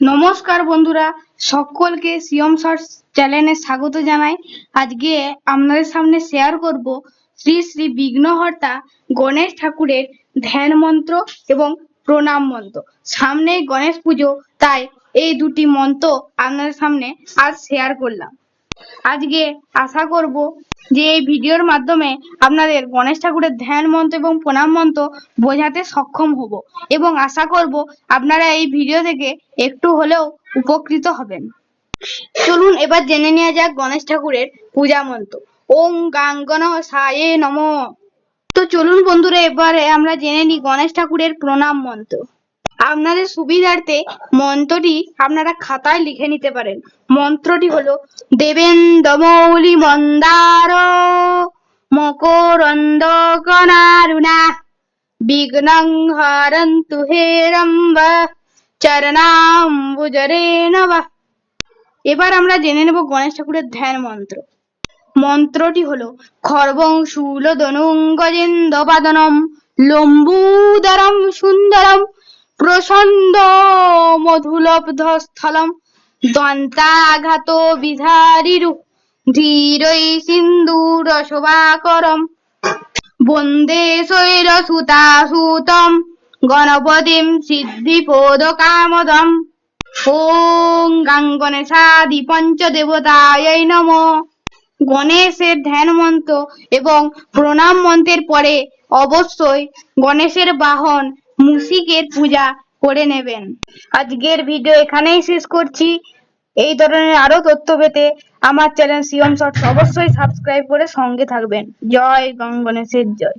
নমস্কার বন্ধুরা, সকলকে সিএম শর্টস চ্যানেলে স্বাগত জানাই। আজকে আপনাদের সামনে শেয়ার করব শ্রী শ্রী বিঘ্নহর্তা গণেশ ঠাকুরের ধ্যান মন্ত্র এবং প্রণাম মন্ত্র। সামনে গণেশ পুজো, তাই এই দুটি মন্ত্র আপনাদের সামনে আজ শেয়ার করলাম। আজকে আশা করব যে এই ভিডিওর মাধ্যমে আপনাদের গণেশ ঠাকুরের ধ্যান মন্ত্র এবং প্রণাম মন্ত্র বোঝাতে সক্ষম হব এবং আশা করব আপনারা এই ভিডিও থেকে একটু হলেও উপকৃত হবেন। চলুন এবার জেনে নেওয়া যাক গণেশ ঠাকুরের পূজা মন্ত্র। ওম গাঙ্গন সায়ে নম। তো চলুন বন্ধুরা, এবারে আমরা জেনে নিই গণেশ ঠাকুরের প্রণাম মন্ত্র। আপনাদের সুবিধার্থে মন্ত্রটি আপনারা খাতায় লিখে নিতে পারেন। মন্ত্রটি হলো দেবেন্দমৌলি মন্দার মকরন্দ কণারুণা বিঘ্নং হরন্তু হেরম্ব চরণাম্বুজরে নব এবার আমরা জেনে নেব গণেশ ঠাকুরের ধ্যান মন্ত্র। মন্ত্রটি হলো, খর্বং শূলধনুং গজেন্দ্রপাদনম লম্বুদরম সুন্দরম প্রসন্দ মধুলব্ধস্থলম দন্তাঘাত বিধারিরু ধীরৈ সিন্দুরশোভাকরম বন্দে শৈলসুতাসুতম গণপতিম সিদ্ধিপোদকামদম। ওং গাং গণেশাদি পঞ্চদেবতায় নম। গণেশের ধ্যান মন্ত্র এবং প্রণাম মন্ত্রের পরে অবশ্যই গণেশের বাহন মুশিকের পূজা করে নেবেন। আজকের ভিডিও এখানেই শেষ করছি। এই ধরনের আরও তথ্য পেতে আমার চ্যানেল সিওম শর্টস অবশ্যই সাবস্ক্রাইব করে সঙ্গে থাকবেন। জয় গঙ্গনেশের জয়।